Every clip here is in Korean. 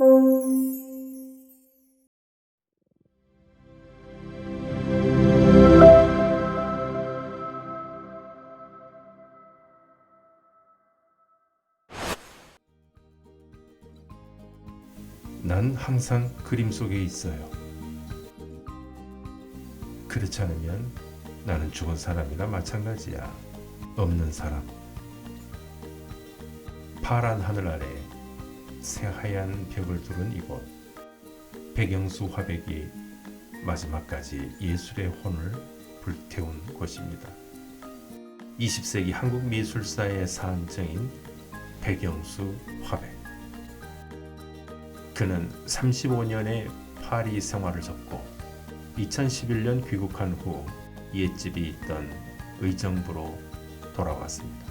난 항상 그림 속에 있어요. 그렇지 않으면 나는 죽은 사람이나 마찬가지야. 없는 사람. 파란 하늘 아래 새하얀 벽을 두른 이곳. 백영수 화백이 마지막까지 예술의 혼을 불태운 곳입니다. 20세기 한국 미술사의 산증인 백영수 화백. 그는 35년의 파리 생활을 접고 2011년 귀국한 후 옛집이 있던 의정부로 돌아왔습니다.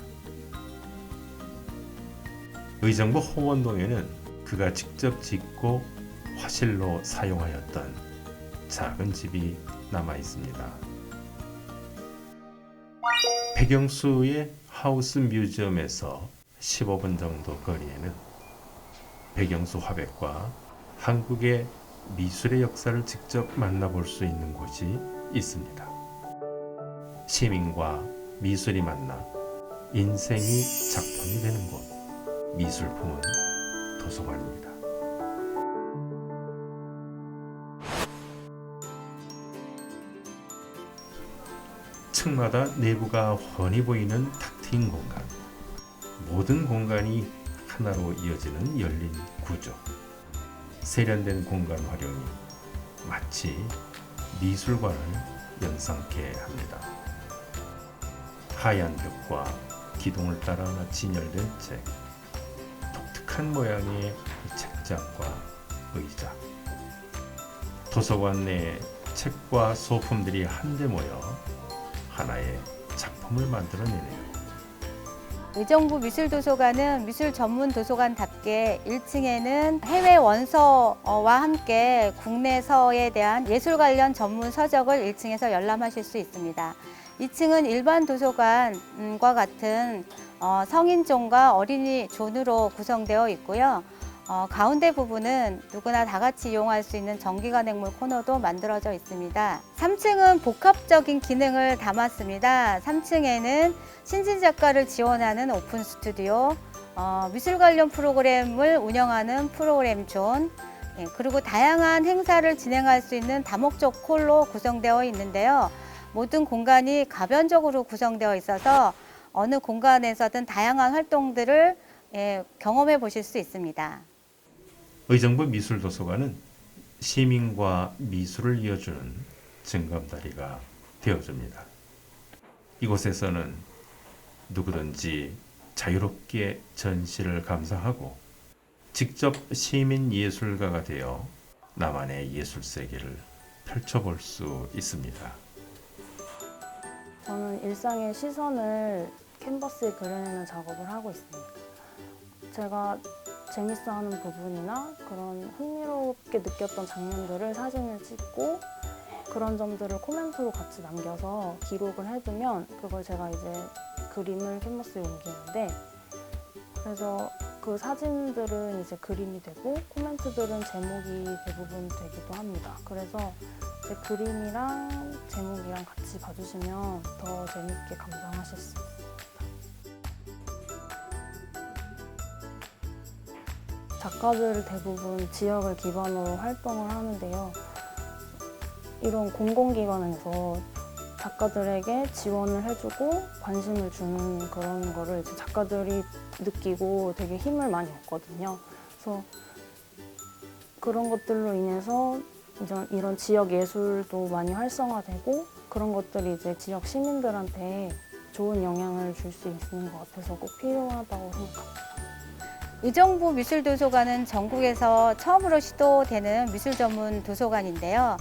의정부 호원동에는 그가 직접 짓고 화실로 사용하였던 작은 집이 남아 있습니다. 백영수의 하우스 뮤지엄에서 15분 정도 거리에는 백영수 화백과 한국의 미술의 역사를 직접 만나볼 수 있는 곳이 있습니다. 시민과 미술이 만나 인생이 작품이 되는 곳, 미술품은 도서관입니다. 층마다 내부가 훤히 보이는 탁 트인 공간. 모든 공간이 하나로 이어지는 열린 구조. 세련된 공간 활용이 마치 미술관을 연상케 합니다. 하얀 벽과 기둥을 따라 진열된 책, 독특한 모양의 책장과 의자, 도서관 내 책과 소품들이 한데 모여 하나의 작품을 만들어내네요. 의정부 미술도서관은 미술 전문 도서관답게 1층에는 해외 원서와 함께 국내서에 대한 예술 관련 전문 서적을 1층에서 열람하실 수 있습니다. 2층은 일반 도서관과 같은 어, 성인 존과 어린이 존으로 구성되어 있고요. 어, 가운데 부분은 누구나 다 같이 이용할 수 있는 전기간행물 코너도 만들어져 있습니다. 3층은 복합적인 기능을 담았습니다. 3층에는 신진 작가를 지원하는 오픈 스튜디오, 어, 미술 관련 프로그램을 운영하는 프로그램 존, 예, 그리고 다양한 행사를 진행할 수 있는 다목적 홀로 구성되어 있는데요. 모든 공간이 가변적으로 구성되어 있어서 어느 공간에서든 다양한 활동들을 예, 경험해 보실 수 있습니다. 의정부 미술도서관은 시민과 미술을 이어주는 증감다리가 되어줍니다. 이곳에서는 누구든지 자유롭게 전시를 감상하고 직접 시민 예술가가 되어 나만의 예술 세계를 펼쳐볼 수 있습니다. 저는 일상의 시선을 캔버스에 그려내는 작업을 하고 있습니다. 제가 재밌어하는 부분이나 그런 흥미롭게 느꼈던 장면들을 사진을 찍고 그런 점들을 코멘트로 같이 남겨서 기록을 해두면 그걸 제가 이제 그림을 캔버스에 옮기는데 그래서 그 사진들은 이제 그림이 되고 코멘트들은 제목이 대부분 되기도 합니다. 그래서 제 그림이랑 제목이랑 같이 봐주시면 더 재밌게 감상하실 수 있어요. 작가들 대부분 지역을 기반으로 활동을 하는데요. 이런 공공기관에서 작가들에게 지원을 해주고 관심을 주는 그런 거를 작가들이 느끼고 되게 힘을 많이 얻거든요. 그래서 그런 것들로 인해서 이제 이런 지역 예술도 많이 활성화되고 그런 것들이 이제 지역 시민들한테 좋은 영향을 줄 수 있는 것 같아서 꼭 필요하다고 생각합니다. 의정부 미술도서관은 전국에서 처음으로 시도되는 미술 전문 도서관인데요.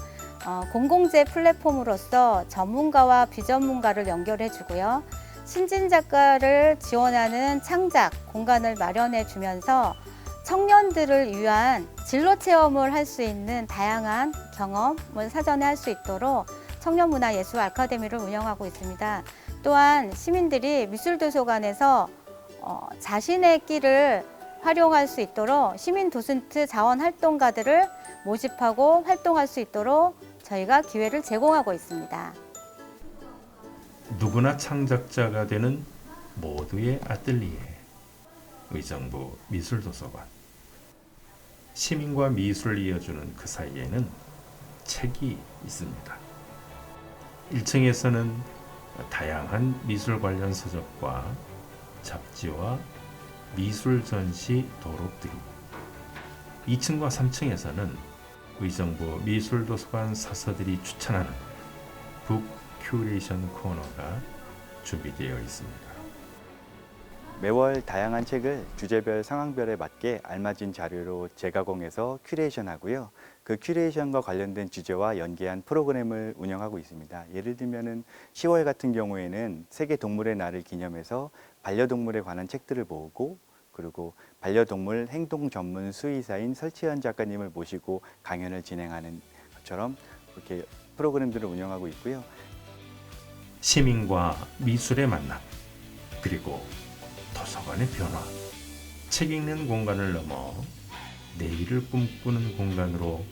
어, 공공재 플랫폼으로서 전문가와 비전문가를 연결해주고요. 신진 작가를 지원하는 창작 공간을 마련해 주면서 청년들을 위한 진로 체험을 할 수 있는 다양한 경험을 사전에 할 수 있도록 청년문화예술 아카데미를 운영하고 있습니다. 또한 시민들이 미술도서관에서 어, 자신의 길을 활용할 수 있도록 시민 도슨트 자원 활동가들을 모집하고 활동할 수 있도록 저희가 기회를 제공하고 있습니다. 누구나 창작자가 되는 모두의 아뜰리에 의정부 미술도서관 시민과 미술을 이어주는 그 사이에는 책이 있습니다. 1층에서는 다양한 미술 관련 서적과 잡지와 미술 전시 도록들이 2층과 3층에서는 의정부 미술도서관 사서들이 추천하는 북 큐레이션 코너가 준비되어 있습니다. 매월 다양한 책을 주제별 상황별에 맞게 알맞은 자료로 재가공해서 큐레이션 하고요. 그 큐레이션과 관련된 주제와 연계한 프로그램을 운영하고 있습니다. 예를 들면은 10월 같은 경우에는 세계 동물의 날을 기념해서 반려동물에 관한 책들을 모으고 그리고 반려동물 행동 전문 수의사인 설치현 작가님을 모시고 강연을 진행하는 것처럼 그렇게 프로그램들을 운영하고 있고요. 시민과 미술의 만남 그리고 도서관의 변화 책 읽는 공간을 넘어 내일을 꿈꾸는 공간으로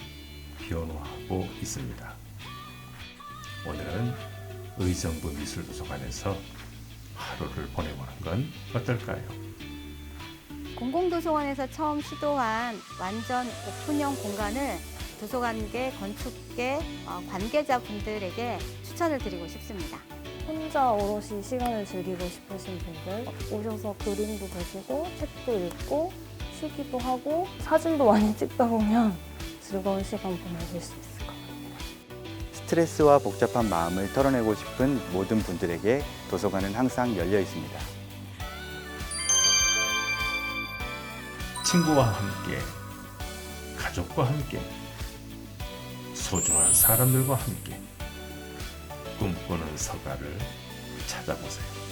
변화하고 있습니다. 오늘은 의정부 미술도서관에서 하루를 보내보는 건 어떨까요? 공공도서관에서 처음 시도한 완전 오픈형 공간을 도서관계, 건축계 어, 관계자분들에게 추천을 드리고 싶습니다. 혼자 오롯이 시간을 즐기고 싶으신 분들 오셔서 그림도 보시고 책도 읽고 쉬기도 하고 사진도 많이 찍다 보면 즐거운 시간 보내실 수 있을 것 같아요. 스트레스와 복잡한 마음을 털어내고 싶은 모든 분들에게 도서관은 항상 열려 있습니다. 친구와 함께, 가족과 함께, 소중한 사람들과 함께 꿈꾸는 서가를 찾아보세요.